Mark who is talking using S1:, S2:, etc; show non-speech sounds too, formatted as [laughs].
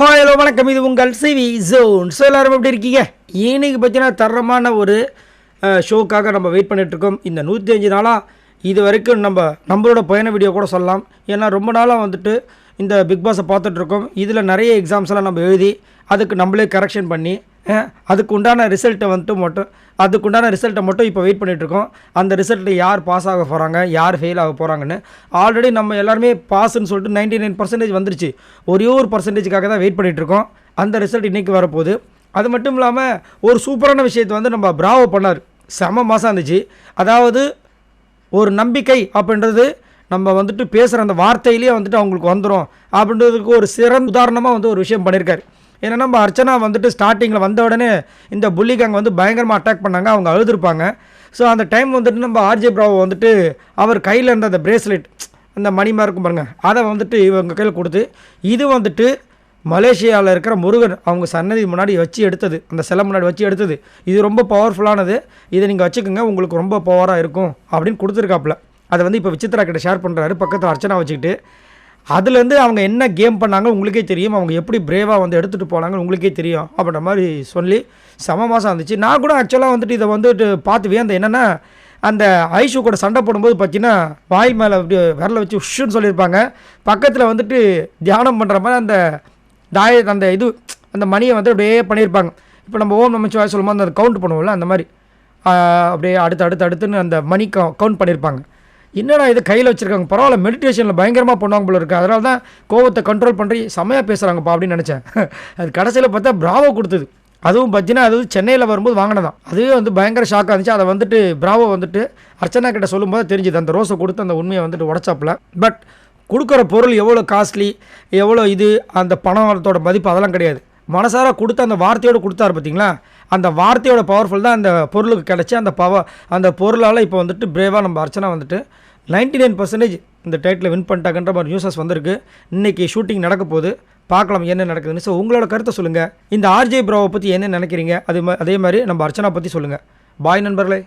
S1: Hi hello வணக்கம். இது உங்கள் சிவி ஜோன் ஸோ எல்லாரும் எப்படி இருக்கீங்க? இன்னைக்கு பார்த்தீங்கன்னா தரமான ஒரு ஷோக்காக நம்ம வெயிட் பண்ணிகிட்ருக்கோம் இந்த நூற்றி அஞ்சு நாளாக இது வரைக்கும் நம்ம நம்மளோட பயண வீடியோ கூட சொல்லலாம். ஏன்னா ரொம்ப நாளாக வந்துட்டு இந்த பிக் பாஸை பார்த்துட்ருக்கோம். இதில் நிறைய எக்ஸாம்ஸ் எல்லாம் நம்ம எழுதி அதுக்கு நம்மளே கரெக்ஷன் பண்ணி அதுக்கு உண்டான ரிசல்ட்டை வந்துட்டு மட்டும் அதுக்கு உண்டான ரிசல்ட்டை மட்டும் இப்போ வெயிட் பண்ணிகிட்ருக்கோம் அந்த ரிசல்ட்டில் யார் பாஸ் ஆக போகிறாங்க யார் ஃபெயில் ஆக போகிறாங்கன்னு ஆல்ரெடி நம்ம எல்லாருமே பாஸ்ன்னு சொல்லிட்டு நைன்டி நைன் பர்சன்டேஜ் வந்துருச்சு. ஒரே ஒரு பர்சன்டேஜுக்காக தான் வெயிட் பண்ணிகிட்ருக்கோம் அந்த ரிசல்ட் இன்றைக்கி வரப்போகுது. அது மட்டும் இல்லாமல் ஒரு சூப்பரான விஷயத்தை வந்து நம்ம பிராவோ பண்ணார். செம மாதம் இருந்துச்சு. அதாவது ஒரு நம்பிக்கை அப்படின்றது நம்ம வந்துட்டு பேசுகிற அந்த வார்த்தையிலேயே வந்துட்டு அவங்களுக்கு வந்துடும் அப்படின்றதுக்கு ஒரு சிறந்த உதாரணமாக வந்து ஒரு விஷயம் பண்ணியிருக்காரு. ஏன்னா நம்ம அர்ச்சனா வந்துட்டு ஸ்டார்டிங்கில் வந்த உடனே இந்த புள்ளி gang வந்து பயங்கரமாக அட்டாக் பண்ணாங்க அவங்க அழுதுருப்பாங்க. ஸோ அந்த டைம் வந்துட்டு நம்ம ஆர்ஜே பிராவோ வந்துட்டு அவர் கையில் இருந்த அந்த பிரேஸ்லெட் அந்த மணி இருக்கும் பாருங்க அதை வந்துட்டு இவங்க கையில் கொடுத்து இது வந்துட்டு மலேசியாவில் இருக்கிற முருகன் அவங்க சன்னதி முன்னாடி வச்சு எடுத்தது அந்த சிலை முன்னாடி வச்சு எடுத்தது. இது ரொம்ப பவர்ஃபுல்லானது இதை நீங்கள் வச்சுக்கோங்க உங்களுக்கு ரொம்ப பவராக இருக்கும் அப்படின்னு கொடுத்துருக்காப்புல. அதை வந்து இப்போ விசித்ரா கிட்ட ஷேர் பண்ணுறாரு பக்கத்தில் அர்ச்சனா வச்சுக்கிட்டு அதுலேருந்து அவங்க என்ன கேம் பண்ணாங்க உங்களுக்கே தெரியும். அவங்க எப்படி பிரேவாக வந்து எடுத்துகிட்டு போனாங்க உங்களுக்கே தெரியும் அப்படின்ற மாதிரி சொல்லி சம மாதம் இருந்துச்சு நான் கூட ஆக்சுவலாக வந்துட்டு இதை வந்துட்டு பார்த்து வியந்த என்னென்னா அந்த ஐஷு கூட சண்டை போடும்போது பார்த்தீங்கன்னா வாய் மேலே அப்படி விரல வச்சு உஷ்ஷுன்னு சொல்லியிருப்பாங்க. பக்கத்தில் வந்துட்டு தியானம் பண்ணுற மாதிரி அந்த தாய அந்த இது அந்த மணியை வந்து அப்படியே பண்ணியிருப்பாங்க. இப்போ நம்ம ஓம் நமச்சிவாய் சொல்லும்போது அந்த கவுண்ட் பண்ணுவோம்ல அந்த மாதிரி. அப்படியே அடுத்து அடுத்து அடுத்துன்னு அந்த மணி கவுண்ட் பண்ணியிருப்பாங்க. என்னடா இது கையில் வச்சுருக்காங்க? பரவாயில்ல மெடிடேஷனில் பயங்கரமாக பண்ணுவாங்க போல இருக்குது அதனால தான் கோவத்தை கண்ட்ரோல் பண்ணி செமையாக பேசுகிறாங்கப்பா அப்படின்னு நினச்சேன். [laughs] அது கடைசியில் பார்த்தா பிராவோ கொடுத்தது. அதுவும் பார்த்தீங்கன்னா அது சென்னையில் வரும்போது வாங்கினதான். அதுவே வந்து பயங்கர ஷாக்காக இருந்துச்சு. அதை வந்துட்டு பிராவோ வந்துட்டு அர்ச்சனா கிட்ட சொல்லும்போது தெரிஞ்சுது. அந்த ரோஸை கொடுத்து அந்த உண்மையை வந்துட்டு உடச்சாப்புல. பட் கொடுக்குற பொருள் எவ்வளோ காஸ்ட்லி எவ்வளோ இது அந்த பணத்தோட மதிப்பு அதெல்லாம் கிடையாது. மனசார கொடுத்த அந்த வார்த்தையோடு கொடுத்தாரு பார்த்தீங்களா அந்த வார்த்தையோட பவர்ஃபுல் தான் அந்த பொருளுக்கு கிடச்சி அந்த பவர் அந்த பொருளால் இப்போ வந்துட்டு பிரேவாக நம்ம அர்ச்சனா வந்துட்டு 99% நைன் பர்சன்டேஜ் இந்த டைட்டில் வின் பண்ணிட்டாங்கன்ற மாதிரி நியூஸஸ் வந்திருக்கு. இன்றைக்கி ஷூட்டிங் நடக்க போகுது. பார்க்கலாம் என்ன நடக்குதுன்னு. ஸோ உங்களோட கருத்தை சொல்லுங்கள் இந்த ஆர்ஜே ப்ரோவை பற்றி என்ன நினைக்கிறீங்க? அது அதே மாதிரி நம்ம அர்ச்சனா பற்றி சொல்லுங்கள் பாய் நண்பர்களே.